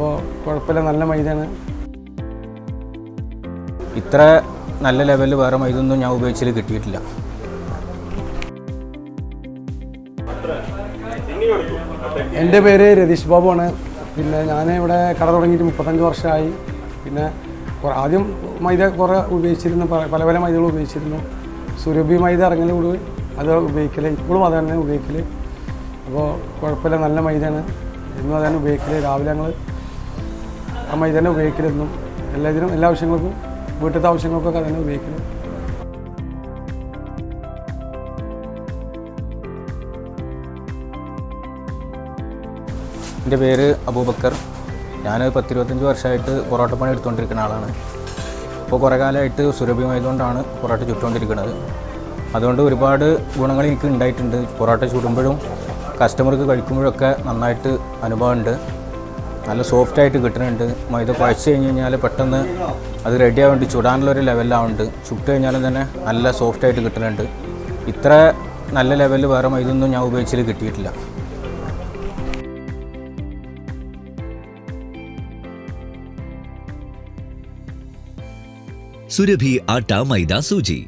അപ്പോൾ കുഴപ്പമില്ല നല്ല മൈദയാണ്. ഇത്ര നല്ല ലെവലിൽ വേറെ മൈതൊന്നും ഞാൻ ഉപയോഗിച്ചിൽ കിട്ടിയിട്ടില്ല. എന്റെ പേര് രതീഷ് ബാബു ആണ് പിന്നെ ഞാൻ ഇവിടെ കട തുടങ്ങിയിട്ട് മുപ്പത്തഞ്ച് വർഷമായി പിന്നെ ആദ്യം മൈദ കുറേ ഉപയോഗിച്ചിരുന്നു പല പല മൈദകൾ ഉപയോഗിച്ചിരുന്നു. സുരഭി മൈദ ഇറങ്ങലോട് അത് ഉപയോഗിക്കൽ ഇപ്പോഴും അത് തന്നെ ഉപയോഗിക്കൽ അപ്പോൾ കുഴപ്പമില്ല നല്ല മൈദയാണ്. എന്നും അത് തന്നെ ഉപയോഗിക്കൽ രാവിലെ ഞങ്ങൾ ആ ഇതന്നെ തന്നെ ഉപയോഗിക്കലെന്നും എല്ലാത്തിനും എല്ലാ ആവശ്യങ്ങൾക്കും വീട്ടിലത്തെ ആവശ്യങ്ങൾക്കൊക്കെ അതന്നെ ഉപയോഗിക്കുന്നത് എന്റെ പേര് അബൂബക്കർ. ഞാൻ പത്തിരുപത്തഞ്ച് വർഷമായിട്ട് പൊറോട്ട പണി എടുത്തുകൊണ്ടിരിക്കുന്ന ആളാണ്. ഇപ്പോൾ കുറേ കാലമായിട്ട് സുരഭിമായതുകൊണ്ടാണ് പൊറോട്ട ചുട്ടുകൊണ്ടിരിക്കുന്നത്. അതുകൊണ്ട് ഒരുപാട് ഗുണങ്ങൾ എനിക്ക് ഉണ്ടായിട്ടുണ്ട്. പൊറോട്ട ചുടുമ്പോഴും കസ്റ്റമർക്ക് കഴിക്കുമ്പോഴൊക്കെ നന്നായിട്ട് അനുഭവമുണ്ട്. നല്ല സോഫ്റ്റായിട്ട് കിട്ടുന്നുണ്ട്. മൈദ കുഴച്ച് കഴിഞ്ഞ് കഴിഞ്ഞാൽ പെട്ടെന്ന് അത് റെഡി ആവേണ്ടി ചുടാനുള്ളൊരു ലെവലാവുന്നുണ്ട് ചുട്ട് കഴിഞ്ഞാലും തന്നെ നല്ല സോഫ്റ്റ് ആയിട്ട് കിട്ടുന്നുണ്ട്. ഇത്ര നല്ല ലെവലിൽ വേറെ മൈദൊന്നും ഞാൻ ഉപയോഗിച്ചിൽ കിട്ടിയിട്ടില്ല. സുരഭി ആട്ട മൈദ സൂചി.